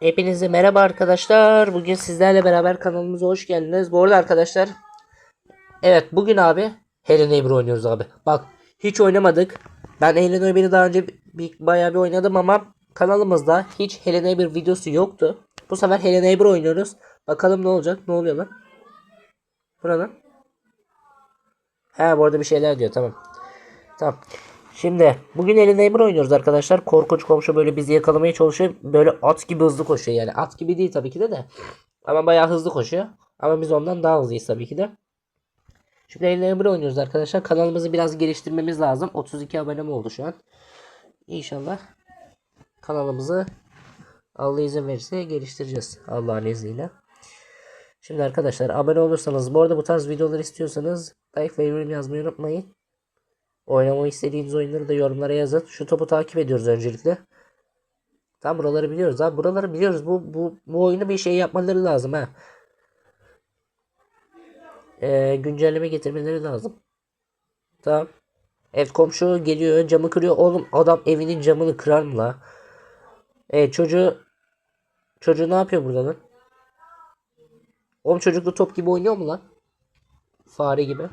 Hepinize merhaba arkadaşlar. Bugün sizlerle beraber kanalımıza hoş geldiniz. Bu arada arkadaşlar Evet bugün abi Hello Neighbor oynuyoruz abi. Bak hiç oynamadık. Ben Hello Neighbor'ı daha önce bir, bayağı bir oynadım ama kanalımızda hiç Hello Neighbor videosu yoktu. Bu sefer Hello Neighbor oynuyoruz. Bakalım ne olacak? Ne oluyor lan? Burada. He bu arada bir şeyler diyor tamam. Tamam. Şimdi bugün Hello Neighbor oynuyoruz arkadaşlar. Korkunç komşu böyle bizi yakalamaya çalışıyor. Böyle at gibi hızlı koşuyor yani. At gibi değil tabii ki de de. Ama bayağı hızlı koşuyor. Ama biz ondan daha hızlıyız tabii ki de. Şimdi Hello Neighbor oynuyoruz arkadaşlar. Kanalımızı biraz geliştirmemiz lazım. 32 abonem oldu şu an. İnşallah kanalımızı Allah izin verirse geliştireceğiz. Allah'ın izniyle. Şimdi arkadaşlar abone olursanız bu arada bu tarz videolar istiyorsanız like ve yorum yazmayı unutmayın. Oynamayı istediğiniz oyunları da yorumlara yazın. Şu topu takip ediyoruz öncelikle. Tam buraları biliyoruz abi. Buraları biliyoruz. Bu bu bu oyunu bir şey yapmaları lazım ha. Ee, güncelleme getirmeleri lazım. Tamam. Evet komşu geliyor camı kırıyor. Oğlum adam evinin camını kırar mı la? Evet çocuğu çocuğu ne yapıyor burada lan? Oğlum çocuklu top gibi oynuyor mu lan? Fare gibi.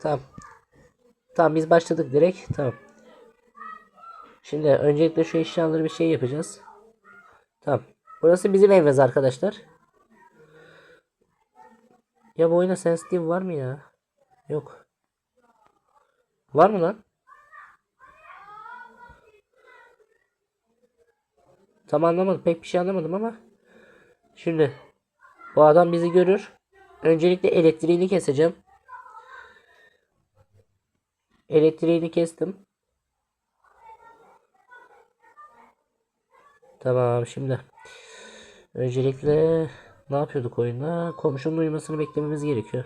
Tamam. Tamam biz başladık direkt. Tamam. Şimdi öncelikle şu eşyaları bir şey yapacağız. Tamam. Burası bizim evimiz arkadaşlar. Ya bu oyuna sensitive var mı ya? Yok. Var mı lan? Tam anlamadım. Pek bir şey anlamadım ama. Şimdi. Bu adam bizi görür. Öncelikle elektriğini keseceğim. Elektriğini kestim. Tamam şimdi. Öncelikle ne yapıyorduk oyunda? Komşunun uyumasını beklememiz gerekiyor.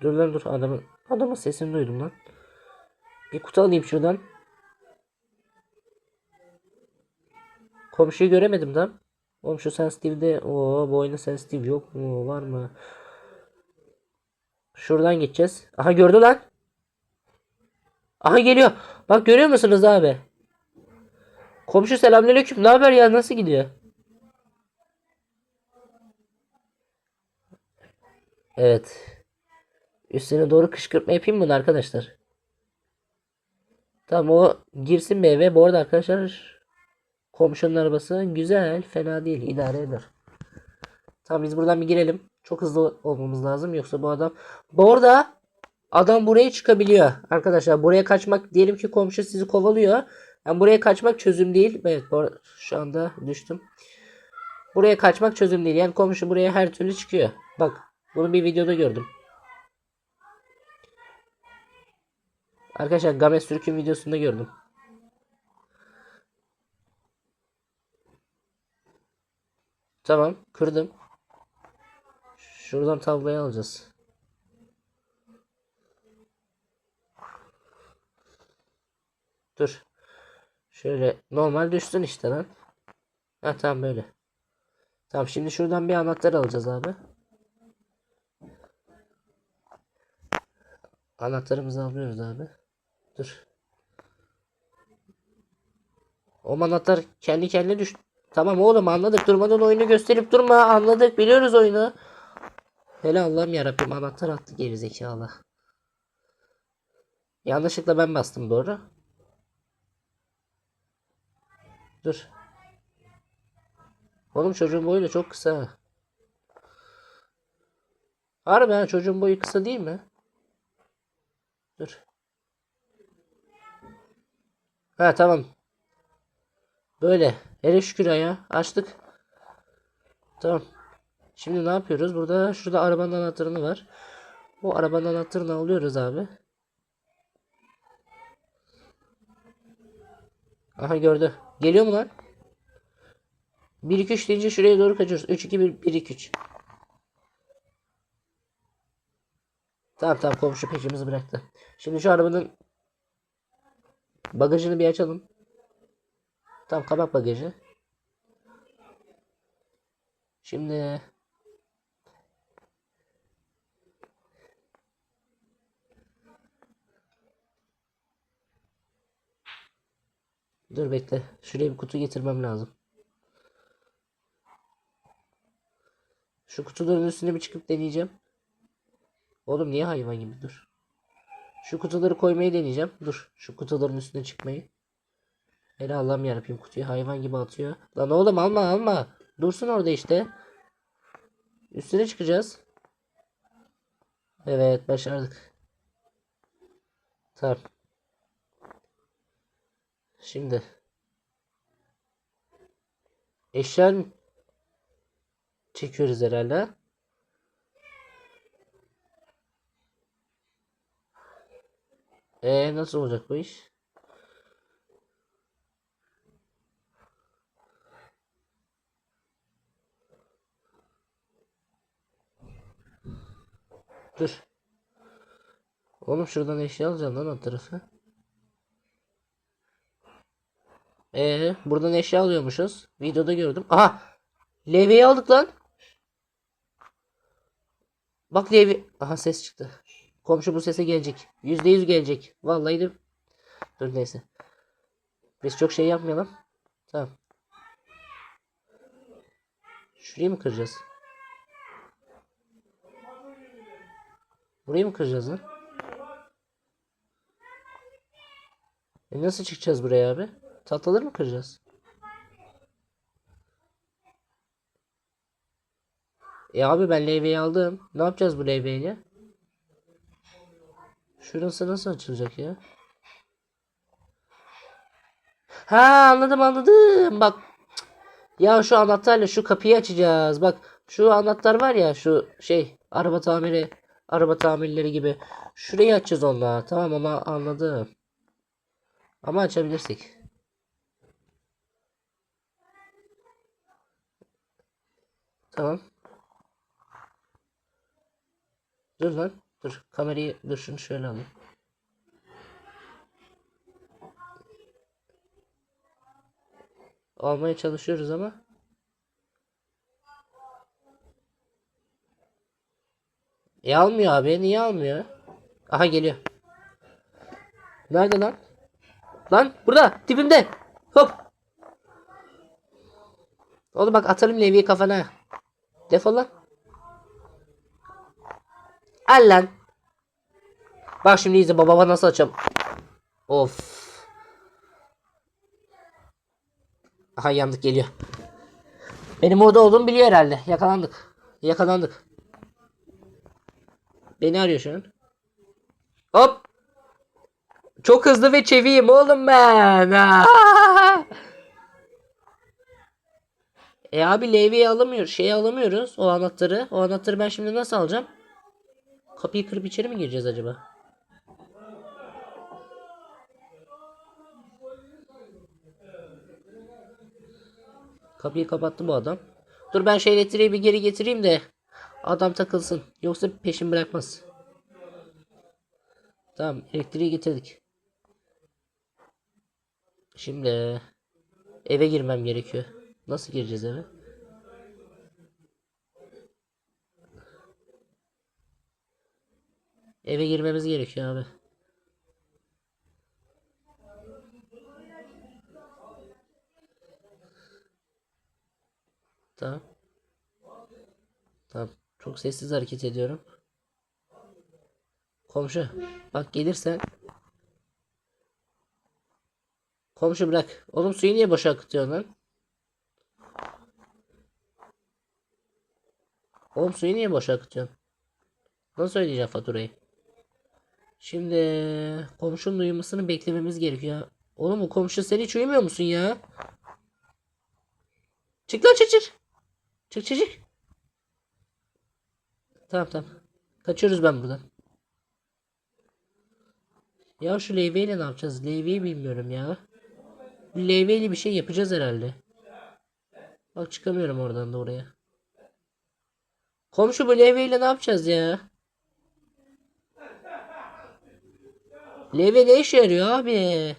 Dur lan dur adamın adamın sesini duydum lan. Bir kutu alayım şuradan. Komşuyu göremedim lan. Oğlum şu sensitive'de o bu oyunda sensitive yok mu var mı? Şuradan geçeceğiz. Aha gördü lan. Aha geliyor. Bak görüyor musunuz abi? Komşu selamünaleyküm. Ne haber ya? Nasıl gidiyor? Evet. Üstüne doğru kışkırtma yapayım mı arkadaşlar? Tamam o girsin bir eve. Bu arada arkadaşlar komşunun arabası güzel. Fena değil. idare eder. Tamam biz buradan bir girelim. Çok hızlı olmamız lazım. Yoksa bu adam... Bu arada adam buraya çıkabiliyor. Arkadaşlar buraya kaçmak diyelim ki komşu sizi kovalıyor. Yani buraya kaçmak çözüm değil. Evet bu şu anda düştüm. Buraya kaçmak çözüm değil. Yani komşu buraya her türlü çıkıyor. Bak bunu bir videoda gördüm. Arkadaşlar Games Türk'ün videosunda gördüm. Tamam kırdım. Şuradan tabloyu alacağız. Dur. Şöyle normal düşsün işte lan. Ha tamam böyle. Tamam şimdi şuradan bir anahtar alacağız abi. Anahtarımızı alıyoruz abi. Dur. O anahtar kendi kendine düş. Tamam oğlum anladık. Durmadan oyunu gösterip durma. Anladık. Biliyoruz oyunu. Hele Allah'ım yarabbim anahtar attı geri zekalı. Yanlışlıkla ben bastım doğru. Dur. Oğlum çocuğun boyu da çok kısa. Harbi ha çocuğun boyu kısa değil mi? Dur. Ha tamam. Böyle. Hele şükür ya. Açtık. Tamam. Şimdi ne yapıyoruz? Burada şurada arabanın anahtarını var. Bu arabanın anahtarını alıyoruz abi. Aha gördü. Geliyor mu lan? 1 2 3 deyince şuraya doğru kaçıyoruz. 3 2 1 1 2 3. Tamam tamam komşu peşimizi bıraktı. Şimdi şu arabanın bagajını bir açalım. Tamam kapat bagajı. Şimdi Dur bekle. Şuraya bir kutu getirmem lazım. Şu kutuların üstüne bir çıkıp deneyeceğim. Oğlum niye hayvan gibi dur. Şu kutuları koymayı deneyeceğim. Dur. Şu kutuların üstüne çıkmayı. Hele Allah'ım yarabbim kutuyu hayvan gibi atıyor. Lan oğlum alma alma. Dursun orada işte. Üstüne çıkacağız. Evet başardık. Tamam. Şimdi. Mı çekiyoruz herhalde. E nasıl olacak bu iş? Dur. Oğlum şuradan eşya alacağım lan o tarafı. Ee, buradan eşya alıyormuşuz. Videoda gördüm. Aha! Levyeyi aldık lan. Bak levye. Aha ses çıktı. Komşu bu sese gelecek. Yüzde yüz gelecek. Vallahi de. Dur neyse. Biz çok şey yapmayalım. Tamam. Şurayı mı kıracağız? Burayı mı kıracağız lan? E nasıl çıkacağız buraya abi? Tahtaları mı kıracağız? E abi ben levyeyi aldım. Ne yapacağız bu levyeyle? Şurası nasıl açılacak ya? Ha anladım anladım. Bak. Ya şu anahtarla şu kapıyı açacağız. Bak şu anahtar var ya şu şey araba tamiri araba tamirleri gibi. Şurayı açacağız onunla. Tamam onu anladım. Ama açabilirsek. Tamam. Dur lan. Dur. Kamerayı dur şunu şöyle alayım. Almaya çalışıyoruz ama. E almıyor abi. Niye almıyor? Aha geliyor. Nerede lan? Lan burada. Dibimde. Hop. Oğlum bak atarım levyeyi kafana. Defol lan. Al lan. Bak şimdi izle babama nasıl açacağım. Of. Aha yandık geliyor. Benim orada olduğumu biliyor herhalde. Yakalandık. Yakalandık. Beni arıyor şu an. Hop. Çok hızlı ve çeviyim oğlum ben. E abi levyeyi alamıyor. Şeyi alamıyoruz. O anahtarı. O anahtarı ben şimdi nasıl alacağım? Kapıyı kırıp içeri mi gireceğiz acaba? Kapıyı kapattı bu adam. Dur ben şey elektriği bir geri getireyim de adam takılsın. Yoksa peşin bırakmaz. Tamam elektriği getirdik. Şimdi eve girmem gerekiyor. Nasıl gireceğiz eve? Eve girmemiz gerekiyor abi. Tamam. Tamam. Çok sessiz hareket ediyorum. Komşu bak gelirsen Komşu bırak. Oğlum suyu niye boşa akıtıyorsun lan? Oğlum suyu niye boşa akıtıyorsun? Nasıl ödeyeceğim faturayı? Şimdi komşunun uyumasını beklememiz gerekiyor. Oğlum bu komşu sen hiç uyumuyor musun ya? Çık lan çık çık. Çık çık çık. Tamam tamam. Kaçıyoruz ben buradan. Ya şu levyeyle ne yapacağız? Levyeyi bilmiyorum ya. Levyeyle bir şey yapacağız herhalde. Bak çıkamıyorum oradan da oraya. Komşu bu levyeyle ne yapacağız ya? Levye ne işe yarıyor abi?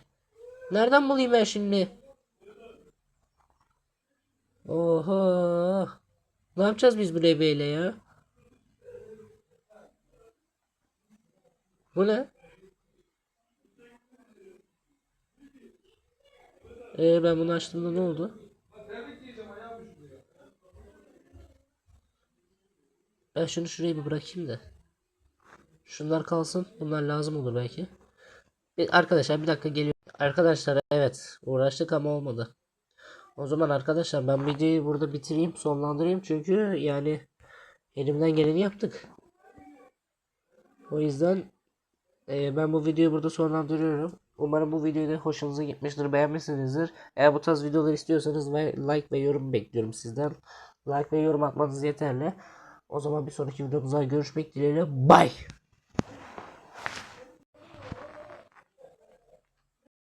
Nereden bulayım ben şimdi? Oha. Ne yapacağız biz bu levyeyle ya? Bu ne? Ee, ben bunu açtığımda ne oldu? Ben şunu şuraya bir bırakayım da. Şunlar kalsın. Bunlar lazım olur belki. Bir, arkadaşlar bir dakika geliyor. Arkadaşlar evet uğraştık ama olmadı. O zaman arkadaşlar ben videoyu burada bitireyim sonlandırayım çünkü yani elimden geleni yaptık. O yüzden e, ben bu videoyu burada sonlandırıyorum. Umarım bu videoyu da hoşunuza gitmiştir, beğenmişsinizdir. Eğer bu tarz videolar istiyorsanız like ve yorum bekliyorum sizden. Like ve yorum atmanız yeterli. O zaman bir sonraki videomuzda görüşmek dileğiyle. Bye.